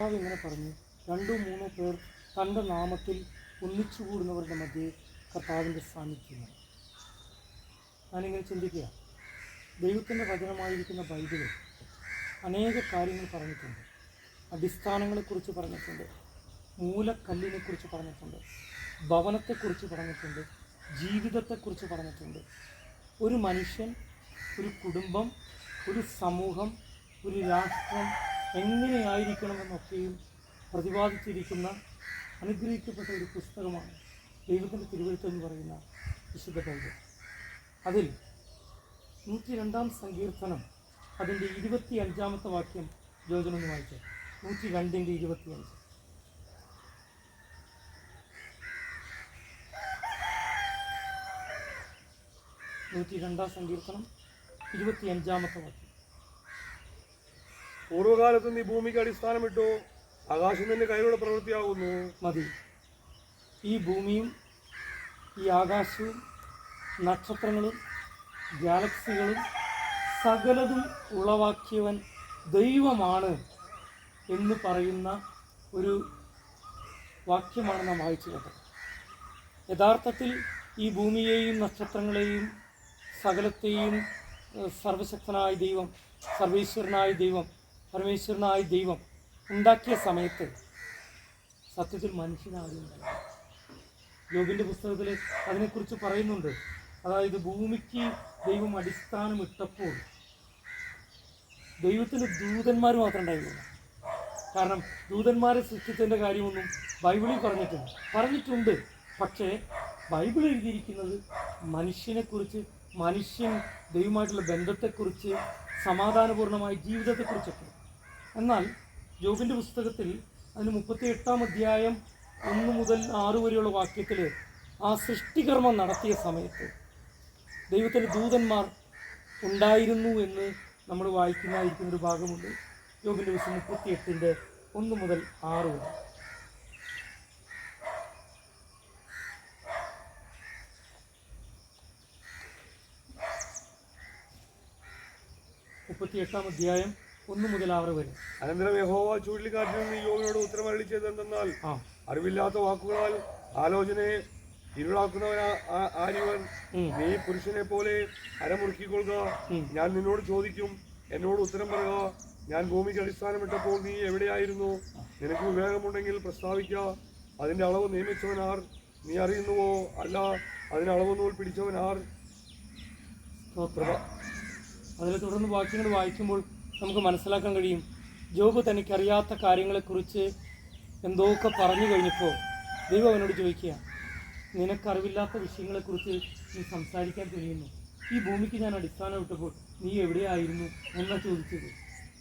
കർത്താവ് ഇങ്ങനെ പറഞ്ഞു. രണ്ടോ മൂന്നോ പേർ തന്റെ നാമത്തിൽ ഒന്നിച്ചു കൂടുന്നവരുടെ മധ്യേ കർത്താവിന്റെ സാന്നിധ്യം. ഞാനിങ്ങനെ ചിന്തിക്കുക. ദൈവത്തിന്റെ വചനമായിരിക്കുന്ന ബൈബിളിൽ അനേക കാര്യങ്ങൾ പറഞ്ഞിട്ടുണ്ട്. അടിസ്ഥാനങ്ങളെക്കുറിച്ച് പറഞ്ഞിട്ടുണ്ട്. മൂലക്കല്ലിനെക്കുറിച്ച് പറഞ്ഞിട്ടുണ്ട്. ഭവനത്തെക്കുറിച്ച് പറഞ്ഞിട്ടുണ്ട്. ജീവിതത്തെക്കുറിച്ച് പറഞ്ഞിട്ടുണ്ട്. ഒരു മനുഷ്യൻ ഒരു കുടുംബം ഒരു സമൂഹം ഒരു രാഷ്ട്രം എങ്ങനെയായിരിക്കണമെന്നൊക്കെയും പ്രതിപാദിച്ചിരിക്കുന്ന അനുഗ്രഹിക്കപ്പെട്ട ഒരു പുസ്തകമാണ് ദൈവത്തിന്റെ തിരുവഴുത്തം എന്ന് പറയുന്ന വിശുദ്ധ ബൈബിൾ. അതിൽ നൂറ്റി രണ്ടാം സങ്കീർത്തനം അതിന്റെ ഇരുപത്തി അഞ്ചാമത്തെ വാക്യം ജോജനൊന്ന് വായിച്ചു. നൂറ്റി രണ്ടിന്റെ ഇരുപത്തി അഞ്ച് നൂറ്റി രണ്ടാം സങ്കീർത്തനം ഇരുപത്തി അഞ്ചാമത്തെ വാക്യം. പൂർവകാലത്ത് നീ ഭൂമിക്ക് അടിസ്ഥാനമിട്ടു ആകാശം നിന്റെ കൈകളുടെ പ്രവൃത്തിയാകുന്നു മതി. ഈ ഭൂമിയും ഈ ആകാശവും നക്ഷത്രങ്ങളും ഗാലക്സികളും സകലതും ഉളവാക്കിയവൻ ദൈവമാണ് എന്ന് പറയുന്ന ഒരു വാക്യമാണ് നാം വായിച്ചു കേട്ടത്. യഥാർത്ഥത്തിൽ ഈ ഭൂമിയെയും നക്ഷത്രങ്ങളെയും സകലത്തെയും സർവശക്തനായ ദൈവം സർവേശ്വരനായ ദൈവം പരമേശ്വരനായ ദൈവം ഉണ്ടാക്കിയ സമയത്ത് സത്യത്തിൽ മനുഷ്യനാരും ജോബിന്റെ പുസ്തകത്തിൽ അതിനെക്കുറിച്ച് പറയുന്നുണ്ട്. അതായത് ഭൂമിക്ക് ദൈവം അടിസ്ഥാനമിട്ടപ്പോൾ ദൈവത്തിന് ദൂതന്മാർ മാത്രം ഉണ്ടായിരുന്നില്ല. കാരണം ദൂതന്മാരെ സൃഷ്ടിച്ചതിന്റെ കാര്യമൊന്നും ബൈബിളിൽ പറഞ്ഞിട്ടുണ്ട് പറഞ്ഞിട്ടുണ്ട്. പക്ഷേ ബൈബിൾ എഴുതിയിരിക്കുന്നത് മനുഷ്യനെക്കുറിച്ച് മനുഷ്യൻ ദൈവമായിട്ടുള്ള ബന്ധത്തെക്കുറിച്ച് സമാധാനപൂർണമായ ജീവിതത്തെക്കുറിച്ചൊക്കെ. എന്നാൽ ജോബിന്റെ പുസ്തകത്തിൽ അതിന് മുപ്പത്തി എട്ടാം അധ്യായം ഒന്ന് മുതൽ ആറ് വരെയുള്ള വാക്യത്തിൽ ആ സൃഷ്ടികർമ്മം നടത്തിയ സമയത്ത് ദൈവത്തിന്റെ ദൂതന്മാർ ഉണ്ടായിരുന്നു എന്ന് നമ്മൾ വായിക്കുന്നതായിരിക്കുന്ന ഒരു ഭാഗമുണ്ട്. യോഗിന്റെ ദിവസം മുപ്പത്തി എട്ടിന്റെ ഒന്ന് മുതൽ ആറ് വരെ. മുപ്പത്തി എട്ടാം അധ്യായം ഒന്ന് മുതൽ ആറ് വരെ. അനന്തരം യഹോവ ചുഴലിക്കാറ്റിൽ നിന്ന് യോവിനോട് ഉത്തരമരളി ചെയ്തെന്നാൽ ആ. അറിവില്ലാത്ത വാക്കുകളാൽ ആലോചനയെ ഇരുളാക്കുന്നവൻ ആര്യവൻ. നീ പുരുഷനെ പോലെ അരമുറുക്കിക്കൊള്ളുക. ഞാൻ നിന്നോട് ചോദിക്കും എന്നോട് ഉത്തരം പറയുക. ഞാൻ ഭൂമിക്ക് അടിസ്ഥാനമിട്ടപ്പോൾ നീ എവിടെയായിരുന്നു? നിനക്ക് വിവേകമുണ്ടെങ്കിൽ പ്രസ്താവിക്കുക അതിന്റെ അളവ് നിയമിച്ചവൻ ആർ? നീ അറിയുന്നുവോ? അല്ല അതിന് അളവ് നൂൽ പിടിച്ചവൻ ആർ? അതിൽ തുടർന്ന് വാക്യങ്ങൾ വായിക്കുമ്പോൾ നമുക്ക് മനസ്സിലാക്കാൻ കഴിയും. ജോബ് തനിക്കറിയാത്ത കാര്യങ്ങളെക്കുറിച്ച് എന്തൊക്കെ പറഞ്ഞു കഴിഞ്ഞപ്പോൾ ദൈവം അവനോട് ചോദിക്കുക നിനക്കറിവില്ലാത്ത വിഷയങ്ങളെക്കുറിച്ച് നീ സംസാരിക്കാൻ കഴിയുന്നു. ഈ ഭൂമിക്ക് ഞാൻ അടിസ്ഥാനം വിട്ടപ്പോൾ നീ എവിടെയായിരുന്നു എന്നാ ചോദിച്ചത്.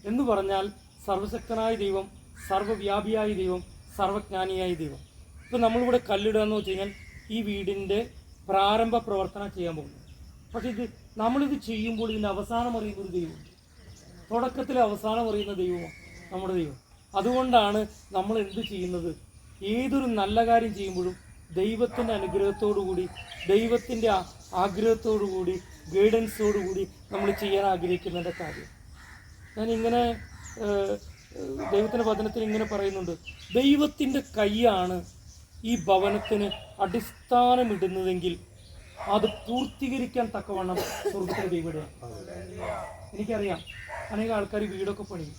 എന്ന് പറഞ്ഞാൽ സർവശക്തനായ ദൈവം സർവവ്യാപിയായ ദൈവം സർവജ്ഞാനിയായ ദൈവം. ഇപ്പം നമ്മളിവിടെ കല്ലിടുക എന്ന് വെച്ച് കഴിഞ്ഞാൽ ഈ വീടിന്റെ പ്രാരംഭ പ്രവർത്തനം ചെയ്യാൻ പോകുന്നു. പക്ഷേ ഇത് നമ്മളിത് ചെയ്യുമ്പോൾ ഇതിന്റെ അവസാനം അറിയുന്ന ഒരു ദൈവമുണ്ട്. തുടക്കത്തിൽ അവസാനം അറിയുന്ന ദൈവമാണ് നമ്മുടെ ദൈവം. അതുകൊണ്ടാണ് നമ്മൾ എന്ത് ചെയ്യുന്നത്? ഏതൊരു നല്ല കാര്യം ചെയ്യുമ്പോഴും ദൈവത്തിന്റെ അനുഗ്രഹത്തോടുകൂടി ദൈവത്തിന്റെ കൂടി ആഗ്രഹത്തോടുകൂടി ഗൈഡൻസോടുകൂടി നമ്മൾ ചെയ്യാൻ ആഗ്രഹിക്കുന്നതിന്റെ കാര്യം. ഞാൻ ഇങ്ങനെ ദൈവത്തിന്റെ വചനത്തിൽ ഇങ്ങനെ പറയുന്നുണ്ട്. ദൈവത്തിന്റെ കൈയാണ് ഈ ഭവനത്തിന് അടിസ്ഥാനമിടുന്നതെങ്കിൽ അത് പൂർത്തീകരിക്കാൻ തക്കവണ്ണം സ്വർഗത്തിലെ ദൈവമാണ് എനിക്കറിയാം. അനേക ആൾക്കാർ വീടൊക്കെ പണിയും.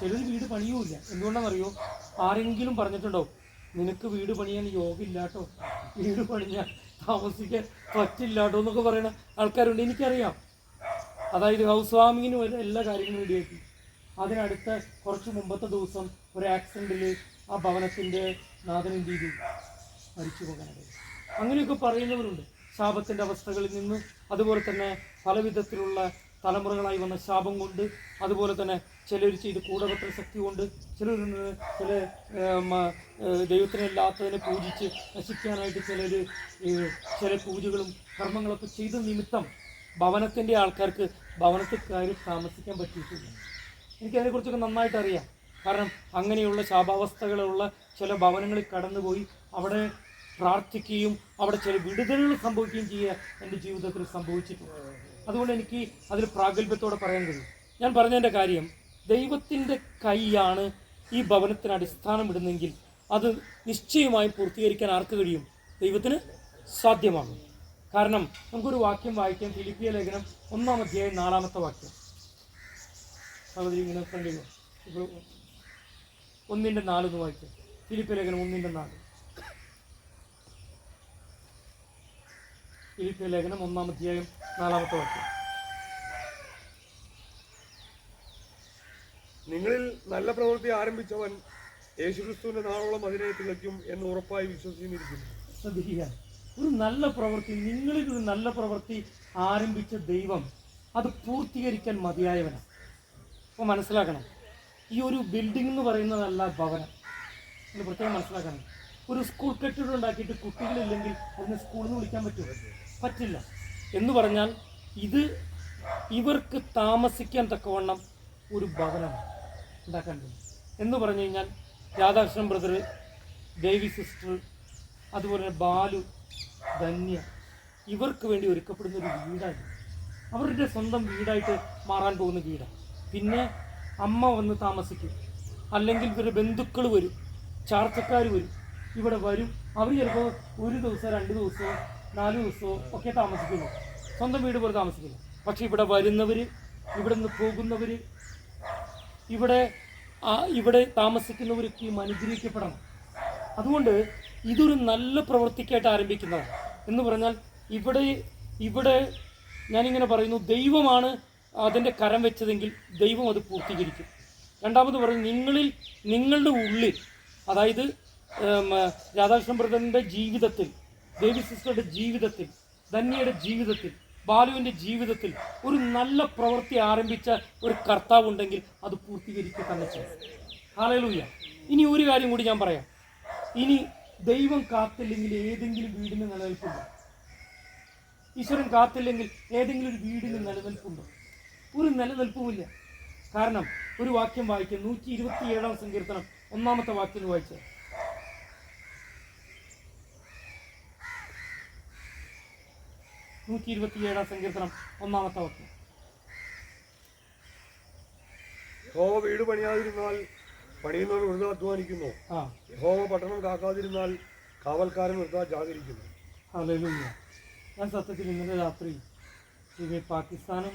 ചിലർ വീട് പണിയൂല്ല എന്തുകൊണ്ടാണെന്നറിയോ? ആരെങ്കിലും പറഞ്ഞിട്ടുണ്ടോ നിനക്ക് വീട് പണിയാൻ യോഗ ഇല്ലാട്ടോ വീട് പണിഞ്ഞാൽ താമസിക്കാൻ പറ്റില്ലാട്ടോ എന്നൊക്കെ പറയുന്ന ആൾക്കാരുണ്ട്. എനിക്കറിയാം. അതായത് ഹൗസ് വാമിങ്ങിന് എല്ലാ കാര്യങ്ങളും റെഡിയാക്കി. അതിനടുത്ത കുറച്ച് മുമ്പത്തെ ദിവസം ഒരു ആക്സിഡന്റിൽ ആ ഭവനത്തിന്റെ നാഥൻ എന്ത് ചെയ്തു? മരിച്ചു പോകാനിടയിൽ അങ്ങനെയൊക്കെ പറയുന്നവരുണ്ട്. ശാപത്തിന്റെ അവസ്ഥകളിൽ നിന്ന് അതുപോലെ തന്നെ പല വിധത്തിലുള്ള തലമുറകളായി വന്ന ശാപം കൊണ്ട് അതുപോലെ തന്നെ ചിലർ ചെയ്ത് കൂടപത്ര ശക്തി കൊണ്ട് ചിലർ ചില ദൈവത്തിനല്ലാത്തതിനെ പൂജിച്ച് നശിക്കാനായിട്ട് ചിലർ ചില പൂജകളും കർമ്മങ്ങളൊക്കെ ചെയ്ത നിമിത്തം ഭവനത്തിന്റെ ആൾക്കാർക്ക് ഭവനത്തിൽ കയറി താമസിക്കാൻ പറ്റിയിട്ടില്ല. എനിക്കതിനെക്കുറിച്ചൊക്കെ നന്നായിട്ട് അറിയാം കാരണം അങ്ങനെയുള്ള ശാപാവസ്ഥകളുള്ള ചില ഭവനങ്ങളിൽ കടന്നുപോയി അവിടെ പ്രാർത്ഥിക്കുകയും അവിടെ ചില വിടുതലുകൾ സംഭവിക്കുകയും ചെയ്യുക എന്റെ ജീവിതത്തിൽ സംഭവിച്ചിട്ടുണ്ട്. അതുകൊണ്ട് എനിക്ക് അതിൽ പ്രാഗൽഭ്യത്തോടെ പറയാൻ കഴിയും. ഞാൻ പറഞ്ഞതിന്റെ കാര്യം ദൈവത്തിന്റെ കൈയാണ് ഈ ഭവനത്തിന് അടിസ്ഥാനം ഇടുന്നെങ്കിൽ അത് നിശ്ചയമായും പൂർത്തീകരിക്കാൻ ആർക്ക് കഴിയും? ദൈവത്തിന് സാധ്യമാണ്. കാരണം നമുക്കൊരു വാക്യം വായിക്കാം. ഫിലിപ്പിയ ലേഖനം ഒന്നാം അധ്യായം നാലാമത്തെ വാക്യം. സഹോദരി ഇങ്ങനെ കണ്ടില്ല ഇപ്പോൾ ഒന്നിന്റെ വായിക്കാം. ഫിലിപ്പിയ ലേഖനം ഒന്നിന്റെ നാല്. ഫിലിപ്പിയ ലേഖനം ഒന്നാം അധ്യായം നാലാമത്തെ വാക്യം. നിങ്ങളിൽ നല്ല പ്രവൃത്തി ആരംഭിച്ചവൻ യേശുക്രിസ്തുവിന്റെ നാളോളം അതിനെ തികയ്ക്കും എന്ന് ഉറപ്പായി വിശ്വസിച്ചിരിക്കുന്നു ശ്രദ്ധിക്കുക. ഒരു നല്ല പ്രവൃത്തി നിങ്ങളിൽ ഒരു നല്ല പ്രവൃത്തി ആരംഭിച്ച ദൈവം അത് പൂർത്തീകരിക്കാൻ മതിയായവനാണ് അപ്പോൾ മനസ്സിലാക്കണം ഈ ഒരു ബിൽഡിംഗ് എന്ന് പറയുന്നതല്ല ഭവനം. എന്ന് പ്രത്യേകം മനസ്സിലാക്കണം. ഒരു സ്കൂൾ കെട്ടിടം ഉണ്ടാക്കിയിട്ട് കുട്ടികളില്ലെങ്കിൽ അതിനെ സ്കൂളിൽ നിന്ന് വിളിക്കാൻ പറ്റുമോ? പറ്റില്ല. എന്ന് പറഞ്ഞാൽ ഇത് ഇവർക്ക് താമസിക്കാൻ തക്കവണ്ണം ഒരു ഭവനമാണ്. ഉണ്ടാക്കേണ്ടത്. എന്ന് പറഞ്ഞു കഴിഞ്ഞാൽ രാധാകൃഷ്ണൻ ബ്രദർ ദേവി സിസ്റ്റർ അതുപോലെ തന്നെ ബാലു ധന്യ ഇവർക്ക് വേണ്ടി ഒരുക്കപ്പെടുന്ന ഒരു വീടാണ് അവരുടെ സ്വന്തം വീടായിട്ട് മാറാൻ പോകുന്ന വീടാണ്. പിന്നെ അമ്മ വന്ന് താമസിക്കും. അല്ലെങ്കിൽ ഇവരുടെ ബന്ധുക്കൾ വരും ചാർച്ചക്കാർ വരും. ഇവിടെ വരും. അവർ ചിലപ്പോൾ ഒരു ദിവസം രണ്ട് ദിവസമോ നാല് ദിവസവും ഒക്കെ താമസിക്കുന്നു. സ്വന്തം വീട് പോലെ താമസിക്കുന്നു. പക്ഷെ ഇവിടെ വരുന്നവർ ഇവിടെ നിന്ന് പോകുന്നവർ ഇവിടെ ഇവിടെ താമസിക്കുന്നവരൊക്കെയും അനുഗ്രഹിക്കപ്പെടണം അതുകൊണ്ട് ഇതൊരു നല്ല പ്രവൃത്തിക്കായിട്ട് ആരംഭിക്കുന്നതാണ്. എന്ന് പറഞ്ഞാൽ ഇവിടെ ഇവിടെ ഞാനിങ്ങനെ പറയുന്നു ദൈവമാണ് അതിന്റെ കരം വെച്ചതെങ്കിൽ ദൈവം അത് പൂർത്തീകരിക്കും. രണ്ടാമത് പറഞ്ഞു നിങ്ങളിൽ നിങ്ങളുടെ ഉള്ളിൽ അതായത് ബ്രദറിന്റെ ജീവിതത്തിൽ ദേവി സിസ്റ്ററുടെ ജീവിതത്തിൽ ധന്യയുടെ ജീവിതത്തിൽ ബാലുവിന്റെ ജീവിതത്തിൽ ഒരു നല്ല പ്രവൃത്തി ആരംഭിച്ച ഒരു കർത്താവ് ഉണ്ടെങ്കിൽ അത് പൂർത്തീകരിക്കുക തന്നെ ചെയ്യും. ഹാലലൂയ ഇനി ഒരു കാര്യം കൂടി ഞാൻ പറയാം. ഇനി ദൈവം കാത്തില്ലെങ്കിൽ ഏതെങ്കിലും വീടിന് നിലനിൽപ്പുണ്ടോ? ഈശ്വരൻ കാത്തില്ലെങ്കിൽ ഏതെങ്കിലും ഒരു വീടിന് നിലനിൽപ്പുണ്ടോ? ഒരു നിലനിൽപ്പുമില്ല. കാരണം ഒരു വാക്യം വായിക്കുക നൂറ്റി ഇരുപത്തി ഏഴാം സങ്കീർത്തനം ഒന്നാമത്തെ വാക്യം ഒന്ന് നൂറ്റി ഇരുപത്തി ഏഴാം സങ്കീർത്തനം ഒന്നാമത്തെ വാക്യം യഹോവ വീട് പണിയാതിരുന്നാൽ പണിയുന്നവർ വെറുതെ അധ്വാനിക്കുന്നു. യഹോവ പട്ടണം കാക്കാതിരുന്നാൽ കാവൽക്കാരൻ വെറുതെ ജാഗരിക്കുന്നു. ഹല്ലേലൂയ. ഞാൻ സത്യത്തിൽ ഇന്നലെ രാത്രി ഇത് പാകിസ്ഥാനും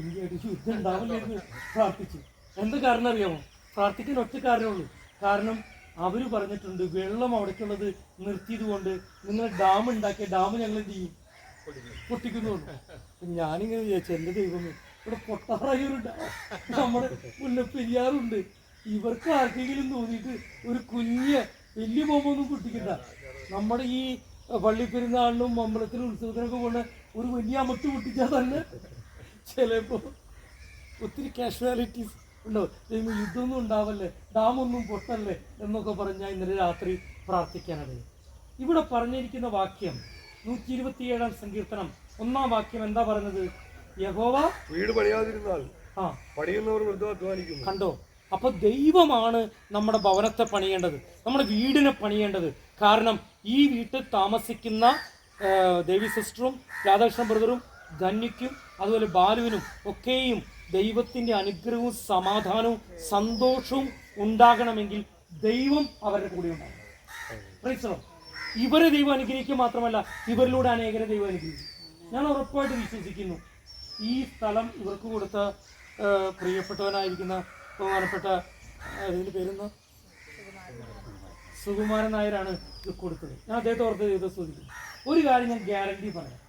ഇന്ത്യയായിട്ട് യുദ്ധം ഉണ്ടാവില്ലെന്ന് പ്രാർത്ഥിച്ചു. എന്ത് കാരണം അറിയാമോ? പ്രാർത്ഥിക്കാൻ ഒറ്റ കാരണമുള്ളൂ കാരണം അവർ പറഞ്ഞിട്ടുണ്ട് വെള്ളം അവിടേക്കുള്ളത് നിർത്തിയത് കൊണ്ട് നിങ്ങൾ ഡാം ഉണ്ടാക്കിയ ഡാം ഞങ്ങൾ എന്ത് ചെയ്യും? പൊട്ടിക്കുന്നുണ്ട് ഞാനിങ്ങനെ വിചാരിച്ചു എന്റെ ദൈവമേ ഇവിടെ പൊട്ടാറായ ഒരു ഡാം നമ്മുടെ മുല്ലപ്പെരിയാറുണ്ട് ഇവർക്ക് ആർക്കെങ്കിലും തോന്നിയിട്ട് ഒരു കുഞ്ഞ് വലിയ ബോംബൊന്നും പൊട്ടിക്കണ്ട. നമ്മുടെ ഈ പള്ളിപ്പെരുന്നാളിനും അമ്പലത്തിനും ഉത്സവത്തിനൊക്കെ പോണ ഒരു വലിയ അമത്ത് പൊട്ടിച്ചാൽ തന്നെ ചിലപ്പോൾ ഒത്തിരി കാഷ്വാലിറ്റീസ് ഉണ്ടാവും. ദൈവമേ, യുദ്ധമൊന്നും ഉണ്ടാവല്ലേ? ഡാമൊന്നും പൊട്ടല്ലേ? എന്നൊക്കെ പറഞ്ഞാൽ ഇന്നലെ രാത്രി പ്രാർത്ഥിക്കാനിടയിൽ ഇവിടെ പറഞ്ഞിരിക്കുന്ന വാക്യം നൂറ്റി ഇരുപത്തിയേഴാം സങ്കീർത്തനം. ഒന്നാം വാക്യം എന്താ പറഞ്ഞത് യഹോവ വീട് പണിയാതിരുന്നാൽ ആ. പണിയുന്നവർ വൃദ്ധാധ്വാനിക്കും കണ്ടോ? അപ്പൊ ദൈവമാണ് നമ്മുടെ ഭവനത്തെ പണിയേണ്ടത്. നമ്മുടെ വീടിനെ പണിയേണ്ടത്. കാരണം ഈ വീട്ടിൽ താമസിക്കുന്ന ദേവി സിസ്റ്ററും രാധാകൃഷ്ണ ബ്രദറും ധന്യയ്ക്കും അതുപോലെ ബാലുവിനും ഒക്കെയും ദൈവത്തിന്റെ അനുഗ്രഹവും സമാധാനവും സന്തോഷവും ഉണ്ടാകണമെങ്കിൽ ദൈവം അവരുടെ കൂടെ ഉണ്ടാകും. ഇവരെ ദൈവം അനുഗ്രഹിക്കുക മാത്രമല്ല ഇവരിലൂടെ അനേകരെ ദൈവം അനുഗ്രഹിക്കും. ഞാൻ ഉറപ്പായിട്ട് വിശ്വസിക്കുന്നു. ഈ സ്ഥലം ഇവർക്ക് കൊടുത്ത പ്രിയപ്പെട്ടവനായിരിക്കുന്ന ബഹുമാനപ്പെട്ട ഇതിന്റെ പേരെന്താ? സുകുമാരൻ നായരാണ് ഇത് കൊടുത്തത്. ഞാൻ അദ്ദേഹത്തെ ഓർത്ത് ചെയ്ത് ശ്രദ്ധിക്കുന്നു ഒരു കാര്യം ഞാൻ ഗ്യാരണ്ടി പറയാം.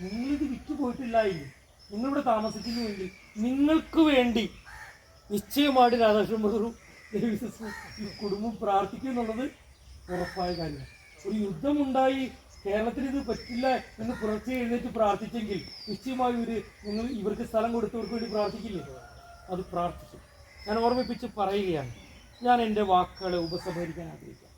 നിങ്ങളിത് വിറ്റു പോയിട്ടില്ല എങ്കിൽ നിങ്ങളിവിടെ താമസിക്കുന്നുവെങ്കിൽ നിങ്ങൾക്ക് വേണ്ടി നിശ്ചയമായിട്ട് രാധാകൃഷ്ണൻ ബഹുറും ദേവി ഈ കുടുംബം പ്രാർത്ഥിക്കും എന്നുള്ളത് ഉറപ്പായ കാര്യമാണ്. ഒരു യുദ്ധമുണ്ടായി കേരളത്തിൽ ഇത് പറ്റില്ല എന്ന് പുറത്ത് എഴുന്നേറ്റ് പ്രാർത്ഥിച്ചെങ്കിൽ നിശ്ചയമായി ഒരു നിങ്ങൾ ഇവർക്ക് സ്ഥലം കൊടുത്തവർക്ക് വേണ്ടി പ്രാർത്ഥിക്കില്ലേ? അത് പ്രാർത്ഥിച്ചു. ഞാൻ ഓർമ്മിപ്പിച്ച് പറയുകയാണ് ഞാൻ എന്റെ വാക്കുകളെ ഉപസംഹരിക്കാൻ ആഗ്രഹിക്കാം.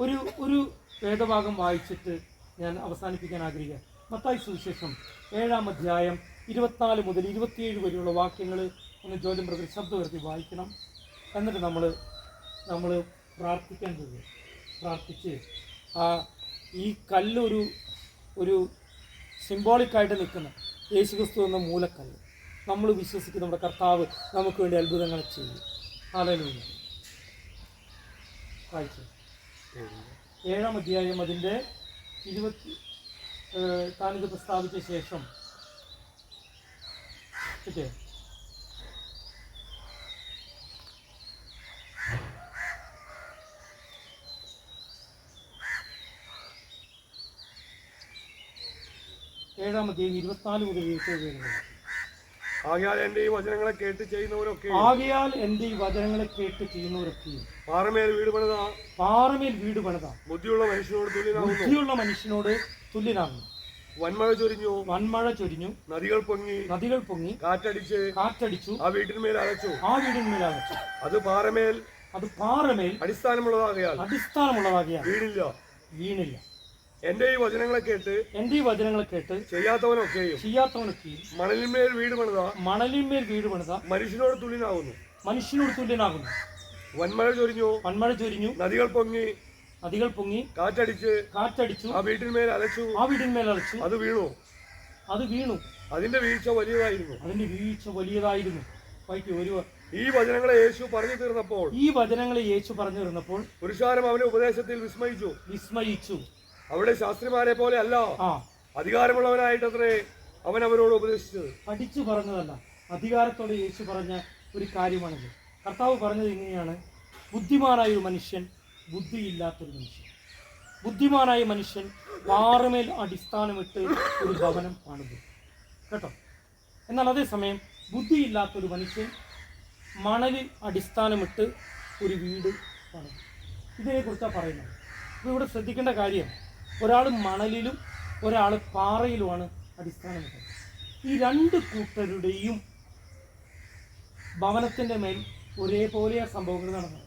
ഒരു ഒരു വേദഭാഗം വായിച്ചിട്ട് ഞാൻ അവസാനിപ്പിക്കാൻ ആഗ്രഹിക്കാം. മത്തായി സുവിശേഷം ഏഴാം അധ്യായം ഇരുപത്തിനാല് മുതൽ ഇരുപത്തിയേഴ് വരെയുള്ള വാക്യങ്ങൾ ഒന്ന് ജോലി ബ്രദർ ശബ്ദം വരുത്തി വായിക്കണം. എന്നിട്ട് നമ്മൾ നമ്മൾ പ്രാർത്ഥിക്കാൻ പോകും പ്രാർത്ഥിച്ച് ആ ഈ കല്ലൊരു ഒരു സിംബോളിക്കായിട്ട് നിൽക്കുന്ന യേശുക്രിസ്തു എന്ന മൂലക്കല്ല്. നമ്മൾ വിശ്വസിക്കുന്ന നമ്മുടെ കർത്താവ് നമുക്ക് വേണ്ടി അത്ഭുതങ്ങൾ ചെയ്യും. വായിച്ചു. ഏഴാം അധ്യായം അതിന്റെ ഇരുപത്തി താനിത് പ്രസ്താവിച്ച ശേഷം. കിട്ടിയോ? ഏഴാം അധ്യായം ഇരുപത്തിനാല് മുതൽ ഇരുപത്തേഴ് വരെ ആകയാൽ എന്റെ ഈ വചനങ്ങളെ കേട്ട് ചെയ്യുന്നവരൊക്കെ ആകയാൽ എന്റെ ഈ വചനങ്ങളെ കേട്ട് ചെയ്യുന്നവരൊക്കെ പാറമേൽ വീട് പണിത. പാറമേൽ വീട് പണിത. ബുദ്ധിയുള്ള മനുഷ്യനോട് തുല്യനാകുന്നു. ബുദ്ധിയുള്ള മനുഷ്യനോട് തുല്യനാകുന്നു. വന്മഴ ചൊരിഞ്ഞു. വൻമഴ ചൊരിഞ്ഞു. നദികൾ പൊങ്ങി. നദികൾ പൊങ്ങി. കാറ്റടിച്ച്. കാറ്റടിച്ചു. ആ വീട്ടിന്മേൽ അലച്ചു. ആ വീടിന്മേലകച്ചു അത് പാറമേൽ അത് പാറമേൽ അടിസ്ഥാനമുള്ളതാകയാൽ അടിസ്ഥാനമുള്ളതാകിയാൽ വീണില്ല വീണില്ല. എന്റെ ഈ വചനങ്ങളെ കേട്ട് എന്റെ ഈ വചനങ്ങളെ കേട്ട് ചെയ്യാത്തവനൊക്കെയും ചെയ്യാത്തവനൊക്കെയും മണലിന്മേൽ വീട് പണിത മണലിന്മേൽ വീട് പണിത മനുഷ്യനോട് തുല്യനാകുന്നു. മനുഷ്യനോട് തുല്യനാകുന്നു. വൻമഴ ചൊരിഞ്ഞു വൻമഴ ചൊരിഞ്ഞു നദികൾ പൊങ്ങി നദികൾ പൊങ്ങി കാറ്റടിച്ച് കാറ്റടിച്ചു ആ വീട്ടിന്മേൽ അലച്ചു ആ വീടിന്മേൽ അലച്ചു. അത് വീണു. അത് വീണു. അതിന്റെ വീഴ്ച വലിയതായിരുന്നു. അതിന്റെ വീഴ്ച വലിയതായിരുന്നു. ഒരു ഈ വചനങ്ങളെ യേശു പറഞ്ഞു തീർന്നപ്പോൾ ഈ വചനങ്ങളെ യേശു പറഞ്ഞു തീർന്നപ്പോൾ പുരുഷാരം അവന്റെ ഉപദേശത്തിൽ വിസ്മയിച്ചു. വിസ്മയിച്ചു. അവിടെ ശാസ്ത്രിമാരെ പോലെ അല്ല അധികാരമുള്ളവനായിട്ടത്രേ അവൻ അവരോട് ഉപദേശിച്ചത്. പഠിച്ചു പറഞ്ഞതല്ല. അധികാരത്തോടെ യേശു പറഞ്ഞ ഒരു കാര്യമാണിത്. കർത്താവ് പറഞ്ഞത് എങ്ങനെയാണ് ബുദ്ധിമാനായ ഒരു മനുഷ്യൻ ബുദ്ധിയില്ലാത്തൊരു മനുഷ്യൻ. ബുദ്ധിമാനായ മനുഷ്യൻ പാറമേൽ അടിസ്ഥാനമിട്ട് ഒരു ഭവനം പണിതു കേട്ടോ? എന്നാൽ അതേസമയം ബുദ്ധിയില്ലാത്തൊരു മനുഷ്യൻ മണലിൽ അടിസ്ഥാനമിട്ട് ഒരു വീട് പണിതു ഇതിനെക്കുറിച്ചാണ് പറയുന്നത്? അപ്പോൾ ഇവിടെ ശ്രദ്ധിക്കേണ്ട കാര്യം ഒരാൾ മണലിലും ഒരാൾ പാറയിലുമാണ് അടിസ്ഥാനമിട്ടത് ഈ രണ്ട് കൂട്ടരുടെയും ഭവനത്തിന്റെ മേൽ ഒരേപോലെ സംഭവങ്ങൾ നടന്നു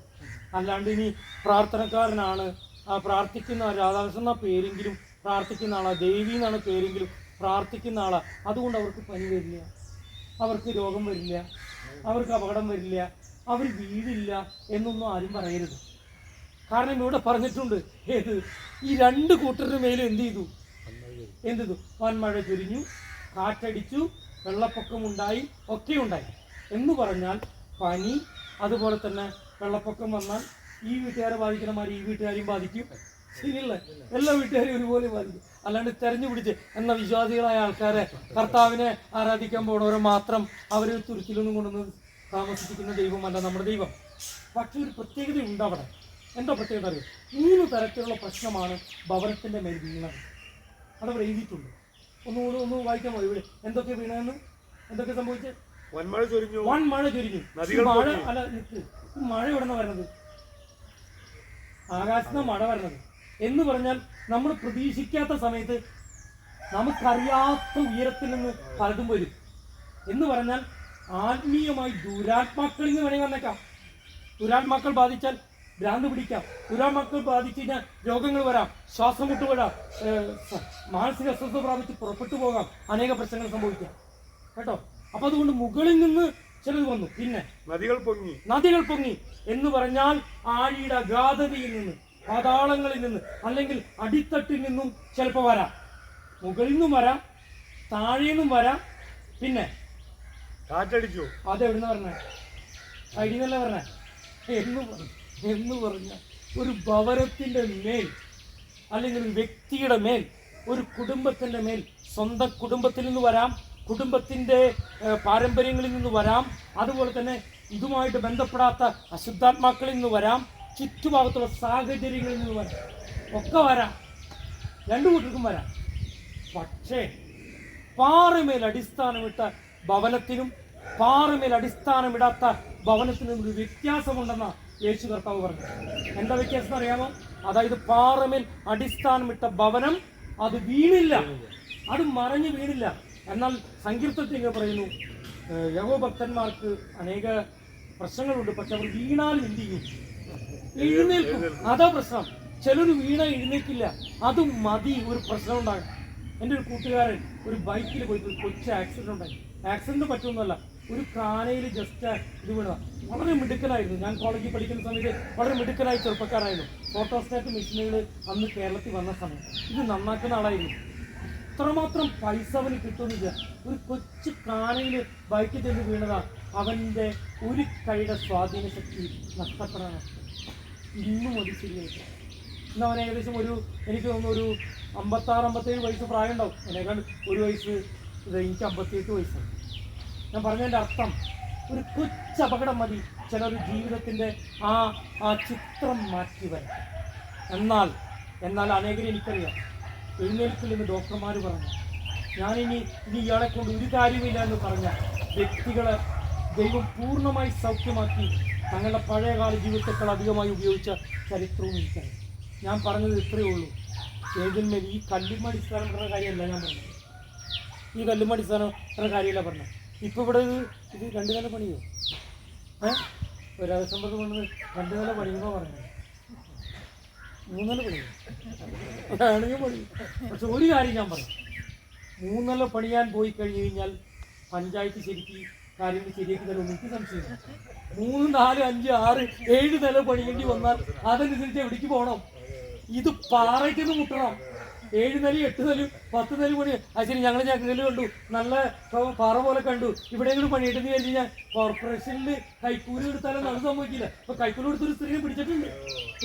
അല്ലാണ്ട് ഇനി പ്രാർത്ഥനക്കാരനാണ് ആ പ്രാർത്ഥിക്കുന്ന രാധാകൃഷ്ണൻ എന്ന പേരെങ്കിലും പ്രാർത്ഥിക്കുന്ന ആളാ ദേവി എന്നാണ് പേരെങ്കിലും പ്രാർത്ഥിക്കുന്ന ആളാ അതുകൊണ്ട് അവർക്ക് പനി വരില്ല അവർക്ക് രോഗം വരില്ല അവർക്ക് അപകടം വരില്ല അവർ വീടില്ല എന്നൊന്നും ആരും പറയരുത്. കാരണം ഇവിടെ പറഞ്ഞിട്ടുണ്ട് ഏത്? ഈ രണ്ട് കൂട്ടരുടെ മേലും എന്ത് ചെയ്തു? എന്ത് ചെയ്തു? വൻമഴ ചൊരിഞ്ഞു കാറ്റടിച്ചു വെള്ളപ്പൊക്കമുണ്ടായി ഒക്കെ ഉണ്ടായി. എന്ന് പറഞ്ഞാൽ പനി അതുപോലെ തന്നെ വെള്ളപ്പൊക്കം വന്നാൽ ഈ വീട്ടുകാരെ ബാധിക്കുന്ന മാതിരി ഈ വീട്ടുകാരെയും ബാധിക്കും. ശരിയല്ലേ? എല്ലാ വീട്ടുകാരെയും ഒരുപോലെ ബാധിക്കും. അല്ലാണ്ട് തെരഞ്ഞു പിടിച്ച് എന്ന വിശ്വാസികളായ ആൾക്കാരെ കർത്താവിനെ ആരാധിക്കാൻ പോണവരെ മാത്രം അവരെ തുരുത്തിലൊന്നും കൊണ്ടുവന്ന് താമസിപ്പിക്കുന്ന ദൈവമല്ല നമ്മുടെ ദൈവം. പക്ഷെ ഒരു പ്രത്യേകത ഉണ്ട് അവിടെ. എന്താ പ്രത്യേകത അറിയോ? മൂന്ന് തരത്തിലുള്ള പ്രശ്നമാണ് ഭവനത്തിന്റെ മേൽ വീണത്. അതവിടെ എഴുതിയിട്ടുണ്ട്. ഒന്ന് വായിക്കാൻ മതി ഇവിടെ എന്തൊക്കെ വീണെന്ന്? എന്തൊക്കെ സംഭവിച്ചത് വന്മഴ ചൊരിഞ്ഞു. വൺ മഴ ചൊരിഞ്ഞു. മഴ അല്ല നിൽക്ക് മഴ ഇവിടെ നിന്ന് വരണത് ആകാശത്ത് മഴ വരണത് എന്ന് പറഞ്ഞാൽ നമ്മൾ പ്രതീക്ഷിക്കാത്ത സമയത്ത് നമുക്കറിയാത്ത ഉയരത്തിൽ നിന്ന് പലതും വരും. എന്ന് പറഞ്ഞാൽ ആത്മീയമായി ദുരാത്മാക്കളിൽ നിന്ന് വേണമെങ്കിൽ വന്നേക്കാം. ദുരാത്മാക്കൾ ബാധിച്ചാൽ ഭ്രാന്ത് പിടിക്കാം. ദുരാത്മാക്കൾ ബാധിച്ചു കഴിഞ്ഞാൽ രോഗങ്ങൾ വരാം. ശ്വാസം മുട്ട് വരാം. മാനസിക അസ്വസ്ഥത പ്രാപിച്ച് പുറപ്പെട്ടു പോകാം. അനേക പ്രശ്നങ്ങൾ സംഭവിക്കാം. കേട്ടോ? അപ്പൊ അതുകൊണ്ട് മുകളിൽ നിന്ന് ചിലത് വന്നു. പിന്നെ നദികൾ പൊങ്ങി. നദികൾ പൊങ്ങി എന്ന് പറഞ്ഞാൽ ആഴിയുടെ അഗാധതയിൽ നിന്ന് പാതാളങ്ങളിൽ നിന്ന് അല്ലെങ്കിൽ അടിത്തട്ടിൽ നിന്നും ചിലപ്പോൾ വരാം. മുകളിൽ നിന്നും വരാം താഴെ നിന്നും വരാം. പിന്നെ കാറ്റടിച്ചു. അതെവിടുന്ന പറഞ്ഞ അടിന്നല്ല പറഞ്ഞ എന്ന് പറഞ്ഞു. എന്ന് പറഞ്ഞ ഒരു ഭവനത്തിന്റെ മേൽ അല്ലെങ്കിൽ ഒരു വ്യക്തിയുടെ മേൽ ഒരു കുടുംബത്തിന്റെ മേൽ സ്വന്തം കുടുംബത്തിൽ നിന്ന് വരാം കുടുംബത്തിന്റെ പാരമ്പര്യങ്ങളിൽ നിന്ന് വരാം അതുപോലെ തന്നെ ഇതുമായിട്ട് ബന്ധപ്പെടാത്ത അശുദ്ധാത്മാക്കളിൽ നിന്ന് വരാം ചുറ്റുഭാഗത്തുള്ള സാഹചര്യങ്ങളിൽ നിന്ന് വരാം. ഒക്കെ വരാം. രണ്ടു കൂട്ടർക്കും വരാം. പക്ഷേ പാറമേൽ അടിസ്ഥാനമിട്ട ഭവനത്തിനും പാറമേൽ അടിസ്ഥാനമിടാത്ത ഭവനത്തിനും ഒരു വ്യത്യാസമുണ്ടെന്ന യേശു കർത്താവ് പറഞ്ഞു. എന്താ വ്യത്യാസം അറിയാമോ? അതായത് പാറമേൽ അടിസ്ഥാനമിട്ട ഭവനം അത് വീണില്ല. അത് മറഞ്ഞു വീണില്ല. എന്നാൽ സങ്കീർത്തത്തിൽ പറയുന്നു യഹോഭക്തന്മാർക്ക് അനേക പ്രശ്നങ്ങളുണ്ട്. പക്ഷെ അവർ വീണാൽ എന്ത് ചെയ്യും? എഴുന്നേൽക്കും. അതാ പ്രശ്നം. ചിലർ വീണ എഴുന്നേക്കില്ല. അത് മതി. ഒരു പ്രശ്നം ഉണ്ടാകും എന്റെ ഒരു കൂട്ടുകാരൻ ഒരു ബൈക്കിൽ പോയിട്ട് കൊച്ചു ആക്സിഡന്റ് ഉണ്ടായി. ആക്സിഡന്റ് പറ്റുമെന്നല്ല ഒരു കാനയിൽ ജസ്റ്റ് ഇത് വീണതാ വളരെ മിടുക്കനായിരുന്നു. ഞാൻ കോളേജിൽ പഠിക്കുന്ന സമയത്ത് വളരെ മിടുക്കനായ ചെറുപ്പക്കാരായിരുന്നു. ഫോട്ടോസ്റ്റാറ്റ് മെഷീനുകൾ അന്ന് കേരളത്തിൽ വന്ന സമയം ഇത് നന്നാക്കുന്ന ആളായിരുന്നു. അത്രമാത്രം പൈസ അവന് കിട്ടുന്നില്ല. ഒരു കൊച്ചു കാനയിൽ ബൈക്കിൽ ചെന്ന് വീണതാ അവന്റെ ഒരു കൈയുടെ സ്വാധീന ശക്തി നഷ്ടപ്പെടാൻ ഇന്നും അത് ശരിയായിട്ട് ഇന്ന് അവൻ ഏകദേശം ഒരു എനിക്ക് തോന്നുന്നു ഒരു അമ്പത്താറ് അമ്പത്തേഴ് വയസ്സ് പ്രായം ഉണ്ടാവും അതിനേക്കാൾ ഒരു വയസ്സ് എനിക്ക് അമ്പത്തിയെട്ട് വയസ്സാണ് ഞാൻ പറഞ്ഞതിന്റെ അർത്ഥം ഒരു കൊച്ചപകടം മതി. ചിലർ ജീവിതത്തിന്റെ ആ ആ ചിത്രം മാറ്റി വരാം എന്നാൽ എന്നാൽ അനേകരെ എനിക്കറിയാം. എഴുന്നേൽക്കില്ലെന്ന് ഡോക്ടർമാർ പറഞ്ഞു ഞാനിനി ഇനി ഇയാളെ കൊണ്ട് ഒരു കാര്യമില്ല എന്ന് പറഞ്ഞ വ്യക്തികളെ ദൈവം പൂർണമായി സൗഖ്യമാക്കി തങ്ങളുടെ പഴയകാല ജീവിതത്തെക്കാൾ അധികമായി ഉപയോഗിച്ച ചരിത്രവും എനിക്കറിയാം. ഞാൻ പറഞ്ഞത് ഇത്രയേ ഉള്ളൂ. ഏതിന്മേൽ ഈ കല്ലുമടിസ്ഥാനം പറഞ്ഞ കാര്യമല്ല ഞാൻ പറഞ്ഞത്. ഈ കല്ലുമടിസ്ഥാനം പറഞ്ഞ കാര്യമല്ല പറഞ്ഞത്. ഇപ്പോൾ ഇവിടെ ഇത് രണ്ട് നില പണിയോ? ഏഹ് ഒരു അവസമ്പത്ത് കൊണ്ട് രണ്ട് നില പണിയുമ്പോൾ പറഞ്ഞു മൂന്നല പണിയോ? അതാണെങ്കിൽ പണി പക്ഷെ ഒരു കാര്യം ഞാൻ പറഞ്ഞു മൂന്നല പണിയാൻ പോയി കഴിഞ്ഞു കഴിഞ്ഞാൽ പഞ്ചായത്ത് ശരിക്ക് കാര്യങ്ങൾ ശരിയാക്കി തരുമെന്ന് എനിക്ക് സംശയമില്ല. മൂന്ന് നാല് അഞ്ച് ആറ് ഏഴ് നില പണിയേണ്ടി വന്നാൽ അതനുസരിച്ച് എവിടേക്ക് പോകണം? ഇത് പാറയ്ക്കൊന്ന് മുട്ടണം. ഏഴ് നില എട്ട് നിലയും പത്ത് നില കൂടി ആ ഞങ്ങൾ ഞങ്ങൾ ഞങ്ങൾ കണ്ടു. നല്ല പാറ പോലെ കണ്ടു. ഇവിടെയെങ്കിലും പണിയിട്ടെന്ന് വിചാരിച്ചു കഴിഞ്ഞാൽ കോർപ്പറേഷനിൽ കൈക്കൂലി കൊടുത്താലും അത് സംഭവിക്കില്ല. ഇപ്പൊ കൈക്കൂലി കൊടുത്തൊരു സ്ത്രീയെ പിടിച്ചിട്ടുണ്ട്.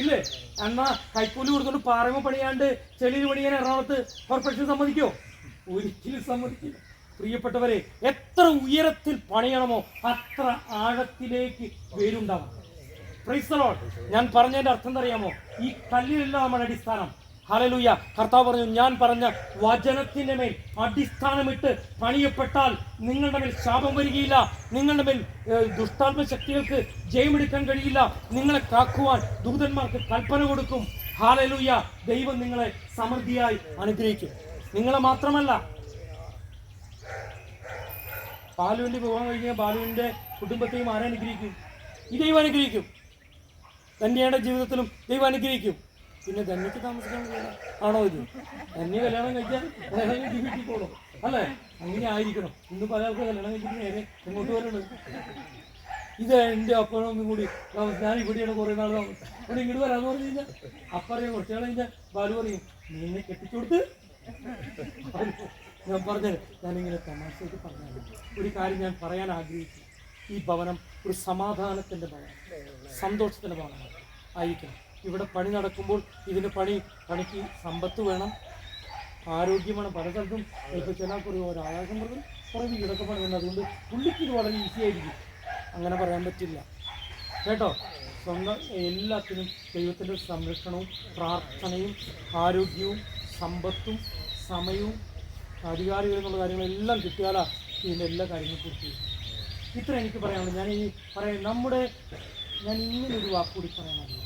ഇല്ലേ? എന്നാ കൈക്കൂലി കൊടുത്തോണ്ട് പാറമ പണിയാണ്ട് ചെളിയിൽ പണിയാൻ എറണാകുളത്ത് കോർപ്പറേഷൻ സമ്മതിക്കോ? ഒരിക്കലും സമ്മതിക്കില്ല. പ്രിയപ്പെട്ടവരെ എത്ര ഉയരത്തിൽ പണിയണമോ അത്ര ആഴത്തിലേക്ക് വേരുണ്ടാവണം. ഞാൻ പറഞ്ഞതിന്റെ അർത്ഥം അറിയാമോ ഈ കല്ലിലല്ല നമ്മുടെ അടിസ്ഥാനം ഹലലൂയ കർത്താവ് പറഞ്ഞു ഞാൻ പറഞ്ഞ വചനത്തിന്റെ മേൽ അടിസ്ഥാനമിട്ട് പണിയപ്പെട്ടാൽ നിങ്ങളുടെ മേൽ ശാപം വരികയില്ല. നിങ്ങളുടെ മേൽ ദുഷ്ടാത്മ ശക്തികൾക്ക് ജയമെടുക്കാൻ കഴിയില്ല. നിങ്ങളെ കാക്കുവാൻ ദൂതന്മാർക്ക് കൽപ്പന കൊടുക്കും. ഹാലലൂയ ദൈവം നിങ്ങളെ സമൃദ്ധിയായി അനുഗ്രഹിക്കും. നിങ്ങളെ മാത്രമല്ല ബാലുവിന്റെ വിവാഹം കഴിഞ്ഞാൽ ബാലുവിന്റെ കുടുംബത്തെയും ആരെ അനുഗ്രഹിക്കും? ഈ ദൈവം അനുഗ്രഹിക്കും. ധന്യയുടെ ജീവിതത്തിലും ദൈവം അനുഗ്രഹിക്കും. പിന്നെ ധന്യക്ക് താമസിക്കാൻ ആണോ ഇത്? ധന്യ കല്യാണം കഴിക്കാൻ വേറെ ജീവിക്കോളൂ അല്ലേ? അങ്ങനെ ആയിരിക്കണം. ഇന്ന് പല ആൾക്കും കല്യാണം കഴിക്കുന്ന നേരെ ഇങ്ങോട്ട് വരണം ഇത് എന്റെ അപ്പനൊന്നും കൂടി ഞാൻ ഇവിടെയാണ് കുറേ നാൾ താമസം അവിടെ ഇങ്ങോട്ട് വരാന്ന് പറഞ്ഞു കഴിഞ്ഞാൽ അപ്പറിയാം കുറച്ച് നാൾ കഴിഞ്ഞാൽ ബാലു പറയും നീ എന്നെ കെട്ടിച്ചു കൊടുത്ത്. ഞാൻ പറഞ്ഞത് ഞാനിങ്ങനെ തമാശയ്ക്ക് പറഞ്ഞാണ്. ഒരു കാര്യം ഞാൻ പറയാൻ ആഗ്രഹിച്ചു ഈ ഭവനം ഒരു സമാധാനത്തിന്റെ ഭവനം. സന്തോഷത്തിന്റെ ഭവനമാണ്. ആയിരിക്കണം. ഇവിടെ പണി നടക്കുമ്പോൾ ഇതിന് പണി പണിക്ക് സമ്പത്ത് വേണം ആരോഗ്യമാണ് പല സ്ഥലത്തും ഇപ്പോൾ ചില കുറേ ഒരു ആകാശം പറഞ്ഞു കുറേ വീടൊക്കെ പണിയുണ്ട് അതുകൊണ്ട് പുള്ളിക്ക് ഇത് വളരെ ഈസി ആയിരിക്കും. അങ്ങനെ പറയാൻ പറ്റില്ല. കേട്ടോ? സ്വന്തം എല്ലാത്തിനും ദൈവത്തിന്റെ സംരക്ഷണവും പ്രാർത്ഥനയും ആരോഗ്യവും സമ്പത്തും സമയവും അധികാരികൾ എന്നുള്ള കാര്യങ്ങളെല്ലാം കിട്ടിയാലാ ഇതിന്റെ എല്ലാ കാര്യങ്ങളും കുറിച്ച് ഇത്ര എനിക്ക് പറയാനുള്ളൂ. ഞാൻ ഈ പറയാം നമ്മുടെ ഞാൻ ഇങ്ങനെ ഒരു വാക്കുകൂടി പറയാനുള്ളൂ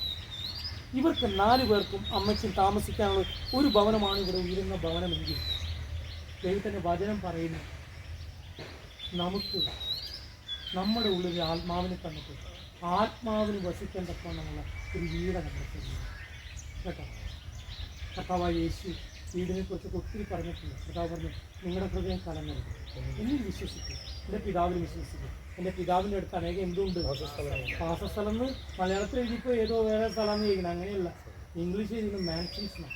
ഇവർക്ക് നാല് പേർക്കും അമ്മച്ചിൽ താമസിക്കാനുള്ള ഒരു ഭവനമാണ് ഇവിടെ ഉയരുന്ന ഭവനമെങ്കിൽ. ദൈവത്തിന്റെ വചനം പറയുന്നു നമുക്ക് നമ്മുടെ ഉള്ളിൽ ആത്മാവിനെ തന്നിട്ട് ആത്മാവിന് വസിക്കാൻ തക്കവണ്ണമുള്ള ഒരു വീട് കണ്ടെത്തുന്നു. കേട്ടോ? കർത്താവായ യേശു വീടിനെ കുറിച്ചൊക്കെ ഒത്തിരി പറഞ്ഞിട്ടുണ്ട്. കർത്താവ് പറഞ്ഞു നിങ്ങളുടെ ഹൃദയം കലങ്ങരുത്. എന്നിൽ വിശ്വസിക്കും. എന്റെ പിതാവിനെ വിശ്വസിക്കും. എന്റെ പിതാവിന്റെ അടുത്ത് അനേകം എന്തുണ്ട്? വാസസ്ഥലം എന്ന് മലയാളത്തിൽ എഴുതിയപ്പോൾ ഏതോ വേറെ സ്ഥലം എന്ന് ചോദിക്കണം അങ്ങനെയല്ല. ഇംഗ്ലീഷ് എഴുതുന്ന മാൻഷൻസ്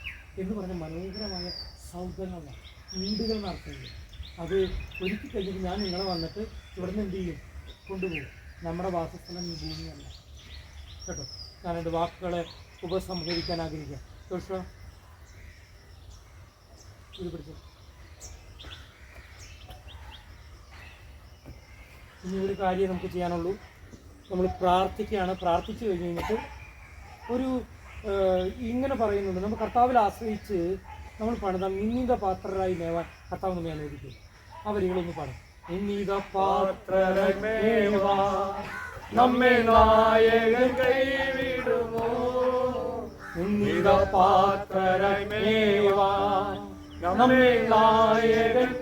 എന്ന് പറഞ്ഞ മനോഹരമായ സൗകര്യങ്ങളാണ് വീടുകൾ നടത്തുന്നത്. അത് ഒരുക്കി കഴിഞ്ഞിട്ട് ഞാൻ നിങ്ങളെ വന്നിട്ട് ഇവിടെ നിന്ന് എന്ത് ചെയ്യും? കൊണ്ടുപോകും. നമ്മുടെ വാസസ്ഥലം ഈ ഭൂമിയല്ല. കേട്ടോ? ഞാൻ എന്റെ വാക്കുകളെ ഉപസംഹരിക്കാൻ ആഗ്രഹിക്കാം ജോഷുവ, ഇത് പിടിച്ചോ? ഇനി ഒരു കാര്യം നമുക്ക് ചെയ്യാനുള്ളൂ. നമ്മൾ പ്രാർത്ഥിക്കുകയാണ്. പ്രാർത്ഥിച്ചു കഴിഞ്ഞ് കഴിഞ്ഞിട്ട് ഒരു ഇങ്ങനെ പറയുന്നുണ്ട്. നമ്മൾ കർത്താവിൽ ആശ്രയിച്ച് നമ്മൾ പണിത നിന്നിത പാത്രരായി നേവാൻ കർത്താവ് നമ്മെ അനുവദിക്കും. ആ വരികളൊന്ന് പാടും. നിന്നിത നമ്മെ നായകൻ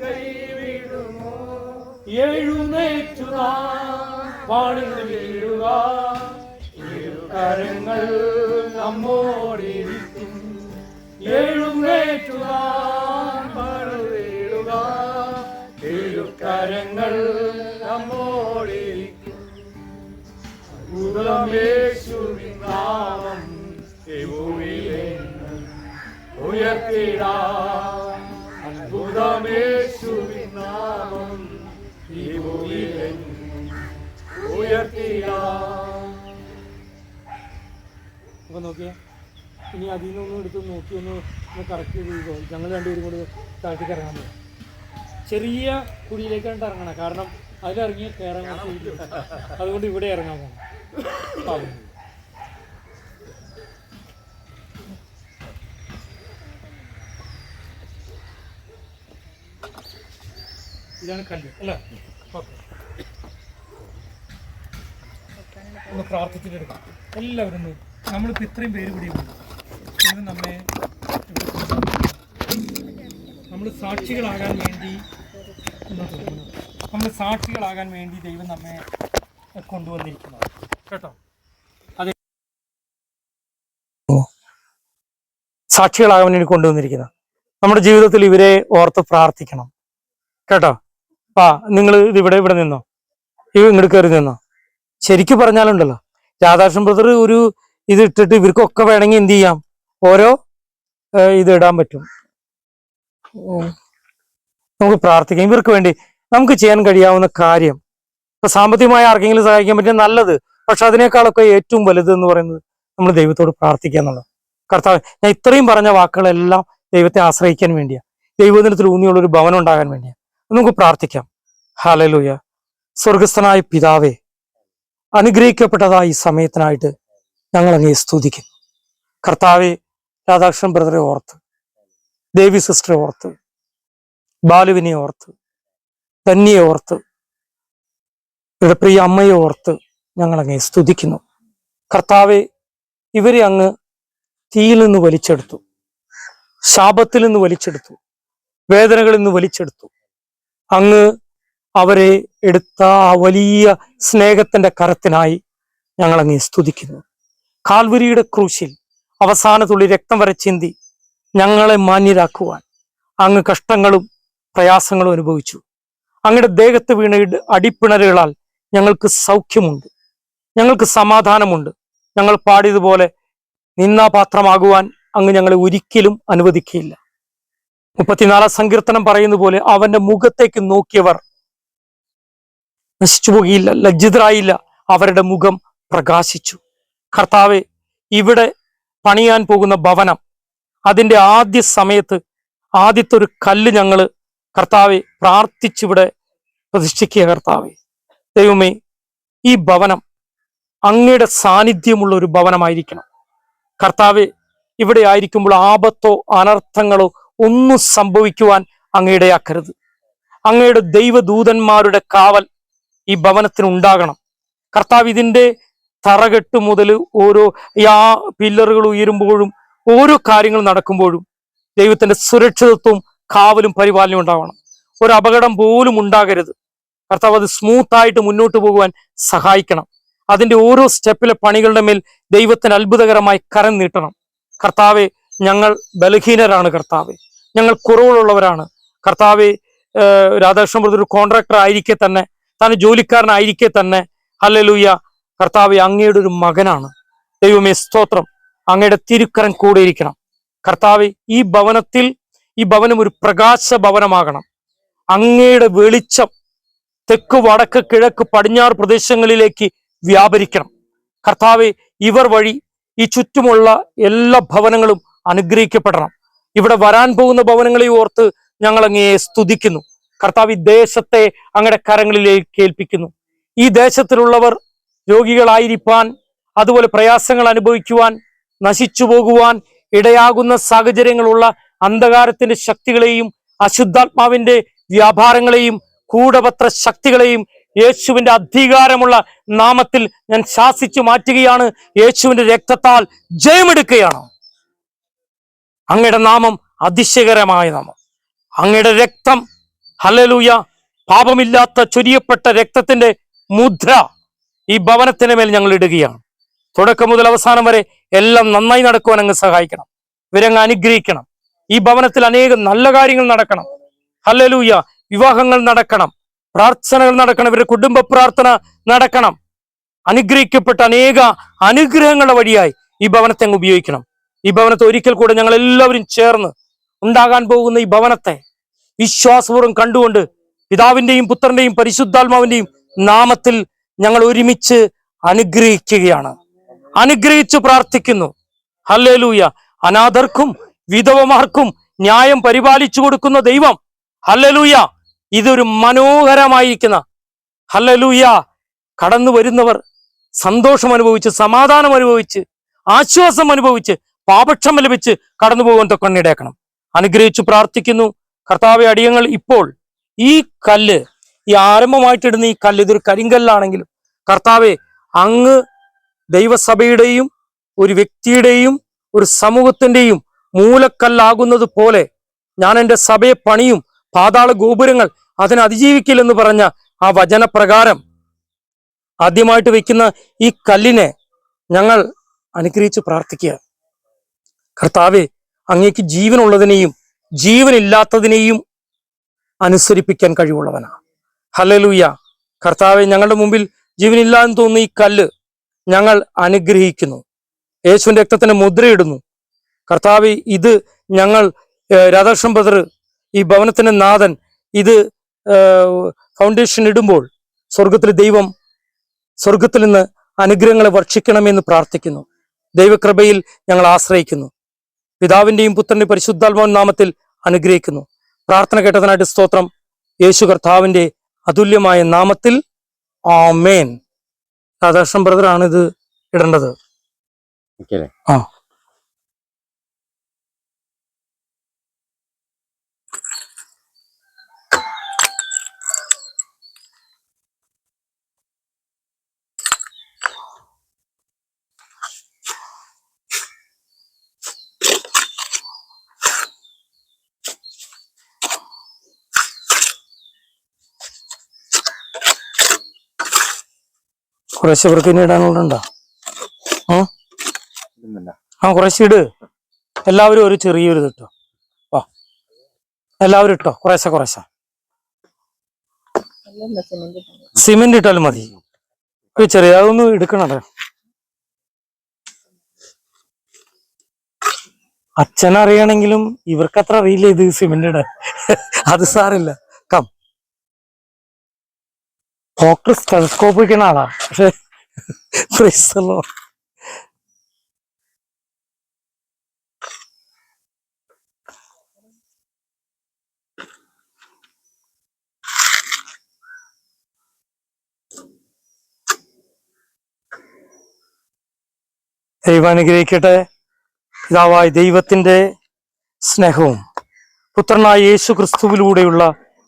എഴുന്നേറ്റുക പാടുന്നു വീഴുക കരങ്ങൾ നമ്മോടിരിക്കും. എഴുന്നേറ്റുക പാടുക കരങ്ങൾ നമ്മോടിരിക്കും. ഉയർത്തിടാ. അത്ഭുതമേശുവിൻ ഉയർത്തിടാ നോക്കിയേ ഇനി അതിൽ നിന്നൊന്നും എടുത്ത് നോക്കി ഒന്ന് ഒന്ന് കറക്റ്റ് ചെയ്തോ ഞങ്ങൾ രണ്ടുപേരും കൂടി താഴ്ത്തി ഇറങ്ങാൻ പോകും ചെറിയ കുഴിയിലേക്കാണ് ഇറങ്ങണം. കാരണം അതിലിറങ്ങി കയറാൻ അതുകൊണ്ട് ഇവിടെ ഇറങ്ങാൻ പോകണം ഇതാണ് കല്ല് അല്ലേ? ഓക്കെ. ഒന്ന് പ്രാർത്ഥിച്ചിട്ടെടുക്കാം. എല്ലാവരും നമ്മളിപ്പോൾ ഇത്രയും പേര് കൂടി ഇന്ന് നമ്മെ നമ്മൾ സാക്ഷികളാകാൻ വേണ്ടി നമ്മൾ സാക്ഷികളാകാൻ വേണ്ടി ദൈവം നമ്മെ കൊണ്ടുവന്നിരിക്കുന്നത് കേട്ടോ? അതെ. സാക്ഷികളാകാൻ വേണ്ടി കൊണ്ടുവന്നിരിക്കുന്നത് നമ്മുടെ ജീവിതത്തിൽ ഇവരെ ഓർത്ത് പ്രാർത്ഥിക്കണം. കേട്ടോ? ആ നിങ്ങൾ ഇത് ഇവിടെ ഇവിടെ നിന്നോ? ഇങ്ങോട്ട് കയറി നിന്നോ? ശരിക്കും പറഞ്ഞാലുണ്ടല്ലോ. രാധാകൃഷ്ണൻ ബ്രദർ ഒരു ഇത് ഇട്ടിട്ട് ഇവർക്കൊക്കെ വേണമെങ്കിൽ എന്ത് ചെയ്യാം? ഓരോ ഇത് ഇടാൻ പറ്റും. നമുക്ക് പ്രാർത്ഥിക്കാം. ഇവർക്ക് വേണ്ടി നമുക്ക് ചെയ്യാൻ കഴിയാവുന്ന കാര്യം. ഇപ്പൊ സാമ്പത്തികമായി ആർക്കെങ്കിലും സഹായിക്കാൻ പറ്റിയ നല്ലത്. പക്ഷെ അതിനേക്കാളൊക്കെ ഏറ്റവും വലുത് എന്ന് പറയുന്നത് നമ്മൾ ദൈവത്തോട് പ്രാർത്ഥിക്കുക എന്നുള്ളത് കർത്താവ് ഞാൻ ഇത്രയും പറഞ്ഞ വാക്കുകളെല്ലാം ദൈവത്തെ ആശ്രയിക്കാൻ വേണ്ടിയാണ് ദൈവദിനത്തിൽ ഊന്നിയുള്ള ഒരു ഭവനം ഉണ്ടാകാൻ വേണ്ടിയാണ് നമുക്ക് പ്രാർത്ഥിക്കാം. ഹാലലൂയ സ്വർഗസ്ഥനായ പിതാവേ അനുഗ്രഹിക്കപ്പെട്ടതായ സമയത്തിനായിട്ട് ഞങ്ങൾ അങ്ങേ സ്തുതിക്കുന്നു. കർത്താവെ രാധാകൃഷ്ണൻ ബ്രദറെ ഓർത്ത് ദേവി സിസ്റ്ററെ ഓർത്ത് ബാലുവിനെ ഓർത്ത് ധന്യെ ഓർത്ത് ഇവരുടെ പ്രിയ അമ്മയെ ഓർത്ത് ഞങ്ങൾ അങ്ങേ സ്തുതിക്കുന്നു. കർത്താവെ ഇവരെ അങ്ങ് തീയിൽ നിന്ന് വലിച്ചെടുത്തു ശാപത്തിൽ നിന്ന് വലിച്ചെടുത്തു വേദനകളിൽ നിന്ന് വലിച്ചെടുത്തു അങ്ങ് അവരെ എടുത്ത ആ വലിയ സ്നേഹത്തിന്റെ കരത്തിനായി ഞങ്ങൾ അങ്ങേ സ്തുതിക്കുന്നു. കാൽവരിയുടെ ക്രൂശിൽ അവസാന തുള്ളി രക്തം വരെ ചിന്തി ഞങ്ങളെ മാന്യരാക്കുവാൻ അങ്ങ് കഷ്ടങ്ങളും പ്രയാസങ്ങളും അനുഭവിച്ചു. അങ്ങയുടെ ദേഹത്ത് വീണ അടിപ്പിണരുകളാൽ ഞങ്ങൾക്ക് സൗഖ്യമുണ്ട്. ഞങ്ങൾക്ക് സമാധാനമുണ്ട്. ഞങ്ങൾ പാടിയതുപോലെ നിന്നാപാത്രമാകുവാൻ അങ്ങ് ഞങ്ങളെ ഒരിക്കലും അനുവദിക്കുകയില്ല. മുപ്പത്തിനാലാം സങ്കീർത്തനം പറയുന്ന പോലെ അവന്റെ മുഖത്തേക്ക് നോക്കിയവർ നശിച്ചു പോകുകയില്ല ലജ്ജിതരായില്ല. അവരുടെ മുഖം പ്രകാശിച്ചു. കർത്താവെ ഇവിടെ പണിയാൻ പോകുന്ന ഭവനം അതിന്റെ ആദ്യ സമയത്ത് ആദ്യത്തെ ഒരു കല്ല് ഞങ്ങൾ കർത്താവെ പ്രാർത്ഥിച്ചിവിടെ പ്രതിഷ്ഠിക്കുക കർത്താവെ. ദൈവമേ ഈ ഭവനം അങ്ങയുടെ സാന്നിധ്യമുള്ള ഒരു ഭവനമായിരിക്കണം. കർത്താവെ ഇവിടെ ആയിരിക്കുമ്പോൾ ആപത്തോ അനർത്ഥങ്ങളോ ഒന്നും സംഭവിക്കുവാൻ അങ്ങയിടയാക്കരുത് അങ്ങയുടെ ദൈവദൂതന്മാരുടെ കാവൽ ഈ ഭവനത്തിന് ഉണ്ടാകണം കർത്താവ് ഇതിന്റെ തറകെട്ട് മുതൽ ഓരോ ആ പില്ലറുകൾ ഉയരുമ്പോഴും ഓരോ കാര്യങ്ങൾ നടക്കുമ്പോഴും ദൈവത്തിന്റെ സുരക്ഷിതത്വവും കാവലും പരിപാലനവും ഉണ്ടാവണം. ഒരു അപകടം പോലും ഉണ്ടാകരുത്. കർത്താവ് അത് സ്മൂത്തായിട്ട് മുന്നോട്ട് പോകുവാൻ സഹായിക്കണം. അതിന്റെ ഓരോ സ്റ്റെപ്പിലെ പണികളുടെ മേൽ ദൈവത്തിന് അത്ഭുതകരമായി കരം നീട്ടണം. കർത്താവെ ഞങ്ങൾ ബലഹീനരാണ് കർത്താവെ. ഞങ്ങൾ കുറവുള്ളവരാണ്. കർത്താവെ ബ്രദർ ഒരു കോൺട്രാക്ടർ ആയിരിക്കെ തന്നെ താൻ ജോലിക്കാരനായിരിക്കെ തന്നെ. ഹല്ലേലൂയ. കർത്താവ് അങ്ങയുടെ ഒരു മകനാണ്. ദൈവമേ സ്തോത്രം. അങ്ങയുടെ തിരുക്കരം കൂടെ ഇരിക്കണം. കർത്താവ് ഈ ഭവനത്തിൽ ഈ ഭവനം ഒരു പ്രകാശ ഭവനമാകണം. അങ്ങയുടെ വെളിച്ചം തെക്ക് വടക്ക് കിഴക്ക് പടിഞ്ഞാറ് പ്രദേശങ്ങളിലേക്ക് വ്യാപരിക്കണം. കർത്താവ് ഇവർ വഴി ഈ ചുറ്റുമുള്ള എല്ലാ ഭവനങ്ങളും അനുഗ്രഹിക്കപ്പെടണം. ഇവിടെ വരാൻ പോകുന്ന ഭവനങ്ങളെ ഓർത്ത് ഞങ്ങൾ അങ്ങയെ സ്തുതിക്കുന്നു. കർത്താവ് ഈ ദേശത്തെ അങ്ങയുടെ കരങ്ങളിലേക്ക് ഏൽപ്പിക്കുന്നു. ഈ ദേശത്തിലുള്ളവർ രോഗികളായിരിക്കാൻ അതുപോലെ പ്രയാസങ്ങൾ അനുഭവിക്കുവാൻ നശിച്ചു പോകുവാൻ ഇടയാകുന്ന സാഹചര്യങ്ങളുള്ള അന്ധകാരത്തിന്റെ ശക്തികളെയും അശുദ്ധാത്മാവിന്റെ വ്യാപാരങ്ങളെയും കൂടപത്ര ശക്തികളെയും യേശുവിന്റെ അധികാരമുള്ള നാമത്തിൽ ഞാൻ ശാസിച്ചു മാറ്റുകയാണ്. യേശുവിന്റെ രക്തത്താൽ ജയമെടുക്കുകയാണ്. അങ്ങയുടെ നാമം അതിശയകരമായ നാമം. അങ്ങയുടെ രക്തം ഹലലൂയ പാപമില്ലാത്ത ചൊരിയപ്പെട്ട രക്തത്തിന്റെ മുദ്ര ഈ ഭവനത്തിന് മേൽ ഞങ്ങൾ ഇടുകയാണ്. തുടക്കം മുതൽ അവസാനം വരെ എല്ലാം നന്നായി നടക്കുവാൻ അങ്ങ് സഹായിക്കണം. ഇവരങ്ങ് അനുഗ്രഹിക്കണം. ഈ ഭവനത്തിൽ അനേകം നല്ല കാര്യങ്ങൾ നടക്കണം. ഹല്ലലൂയ. വിവാഹങ്ങൾ നടക്കണം. പ്രാർത്ഥനകൾ നടക്കണം. ഇവരുടെ കുടുംബ പ്രാർത്ഥന നടക്കണം. അനുഗ്രഹിക്കപ്പെട്ട അനേക അനുഗ്രഹങ്ങളുടെ വഴിയായി ഈ ഭവനത്തെ അങ്ങ് ഉപയോഗിക്കണം. ഈ ഭവനത്തെ ഒരിക്കൽ കൂടെ ഞങ്ങൾ എല്ലാവരും ചേർന്ന് ഉണ്ടാകാൻ പോകുന്ന ഈ ഭവനത്തെ വിശ്വാസപൂർവം കണ്ടുകൊണ്ട് പിതാവിന്റെയും പുത്രന്റെയും പരിശുദ്ധാത്മാവിന്റെയും നാമത്തിൽ ഞങ്ങൾ ഒരുമിച്ച് അനുഗ്രഹിക്കുകയാണ്. അനുഗ്രഹിച്ചു പ്രാർത്ഥിക്കുന്നു. ഹല്ലേലൂയ. അനാഥർക്കും വിധവമാർക്കും ന്യായം പരിപാലിച്ചു കൊടുക്കുന്ന ദൈവം. ഹല്ലേലൂയ. ഇതൊരു മനോഹരമായിരിക്കുന്ന ഹല്ലേലൂയ. കടന്നു വരുന്നവർ സന്തോഷം അനുഭവിച്ച് സമാധാനം അനുഭവിച്ച് ആശ്വാസം അനുഭവിച്ച് പാപക്ഷം ലഭിച്ച് കടന്നു പോകാൻ ഇടയാക്കണം. അനുഗ്രഹിച്ചു പ്രാർത്ഥിക്കുന്നു. കർത്താവെ അടിയങ്ങൾ ഇപ്പോൾ ഈ കല്ല് ഈ ആരംഭമായിട്ടിടുന്ന ഈ കല്ല് ഇതൊരു കരിങ്കല്ലാണെങ്കിലും കർത്താവെ അങ്ങ് ദൈവസഭയുടെയും ഒരു വ്യക്തിയുടെയും ഒരു സമൂഹത്തിന്റെയും മൂലക്കല്ലാകുന്നത് പോലെ ഞാൻ എന്റെ സഭയെ പണിയും പാതാള ഗോപുരങ്ങൾ അതിനെ അതിജീവിക്കില്ലെന്ന് പറഞ്ഞ ആ വചനപ്രകാരം ആദ്യമായിട്ട് വെക്കുന്ന ഈ കല്ലിനെ ഞങ്ങൾ അനുഗ്രഹിച്ച് പ്രാർത്ഥിക്കുക. കർത്താവെ അങ്ങേക്ക് ജീവനുള്ളതിനെയും ജീവനില്ലാത്തതിനെയും അനുസരിപ്പിക്കാൻ കഴിവുള്ളവനാണ് ഹലലൂയ കർത്താവെ ഞങ്ങളുടെ മുമ്പിൽ ജീവനില്ല എന്ന് തോന്നുന്ന ഈ കല്ല് ഞങ്ങൾ അനുഗ്രഹിക്കുന്നു. യേശുവിന്റെ രക്തത്തിന് മുദ്രയിടുന്നു. കർത്താവ് ഇത് ഞങ്ങൾ രാധാകൃഷ്ണൻ ബദർ ഈ ഭവനത്തിന്റെ നാഥൻ ഇത് ഫൗണ്ടേഷൻ ഇടുമ്പോൾ സ്വർഗത്തിലെ ദൈവം സ്വർഗത്തിൽ നിന്ന് അനുഗ്രഹങ്ങളെ വർഷിക്കണമെന്ന് പ്രാർത്ഥിക്കുന്നു. ദൈവകൃപയിൽ ഞങ്ങൾ ആശ്രയിക്കുന്നു. പിതാവിന്റെയും പുത്രന്റെ പരിശുദ്ധാത്മാവിൻ നാമത്തിൽ അനുഗ്രഹിക്കുന്നു. പ്രാർത്ഥന കേട്ടതിനായിട്ട് സ്തോത്രം. യേശു കർത്താവിന്റെ അതുല്യമായ നാമത്തിൽ ആമേൻ. രാധാകൃഷ്ണൻ ബ്രദറാണ് ഇത് ഇടേണ്ടത്. ആ. കുറേശ്ശെ ഇവർക്ക് ഇനി ഇടാനുള്ളതുണ്ടോ? ആ കുറേശ്ശെ ഇട്. എല്ലാവരും ഒരു ചെറിയൊരു ഇത് ഇട്ടോ. വാ. എല്ലാവരും ഇട്ടോ. കുറേശ്ശെ കുറേശ്ശെ. സിമെന്റ് ഇട്ടാലും മതി. ചെറിയ അതൊന്നും എടുക്കണേ അച്ഛനറിയണെങ്കിലും ഇവർക്ക് അത്ര അറിയില്ല ഇത് സിമെന്റ് ഇടാൻ. അത് സാറില്ല. കം ടെലിസ്കോപ്പ് വയ്ക്കുന്ന ആളാ. പക്ഷെ പ്രൈസല്ലോ ദൈവം അനുഗ്രഹിക്കട്ടെ. പിതാവായ ദൈവത്തിന്റെ സ്നേഹവും പുത്രനായ യേശു ക്രിസ്തുവിലൂടെയുള്ള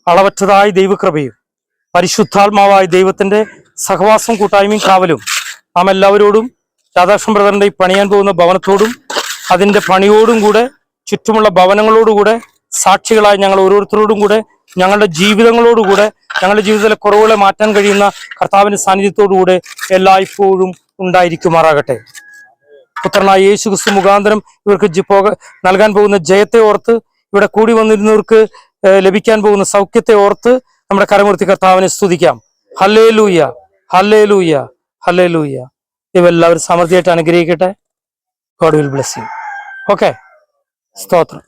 അളവറ്റതായ ദൈവകൃപയും പരിശുദ്ധാത്മാവായ ദൈവത്തിന്റെ സഹവാസം കൂട്ടായ്മയും കാവലും നാം എല്ലാവരോടും രാധാകൃഷ്ണൻ ബ്രദറിന്റെ ഈ പണിയാൻ പോകുന്ന ഭവനത്തോടും അതിന്റെ പണിയോടും കൂടെ ചുറ്റുമുള്ള ഭവനങ്ങളോടുകൂടെ സാക്ഷികളായി ഞങ്ങൾ ഓരോരുത്തരോടും കൂടെ ഞങ്ങളുടെ ജീവിതങ്ങളോടുകൂടെ ഞങ്ങളുടെ ജീവിതത്തിലെ കുറവുകളെ മാറ്റാൻ കഴിയുന്ന കർത്താവിന്റെ സാന്നിധ്യത്തോടുകൂടെ എല്ലായ്പ്പോഴും ഉണ്ടായിരിക്കുമാറാകട്ടെ. പുത്രനായ യേശു ക്രിസ്തു മുഖാന്തരം ഇവർക്ക് പോക നൽകാൻ പോകുന്ന ജയത്തെ ഓർത്ത് ഇവിടെ കൂടി വന്നിരുന്നവർക്ക് ലഭിക്കാൻ പോകുന്ന സൗഖ്യത്തെ ഓർത്ത് നമ്മുടെ കരമൂർത്തി കർത്താവിനെ സ്തുതിക്കാം. ഹല്ലേ ലൂയ ഹല്ലേ ലൂയ ഹല്ലേ ലൂയ ഇവെല്ലാവരും സമൃദ്ധിയായിട്ട് അനുഗ്രഹിക്കട്ടെ. God will bless you okay സ്തോത്രം.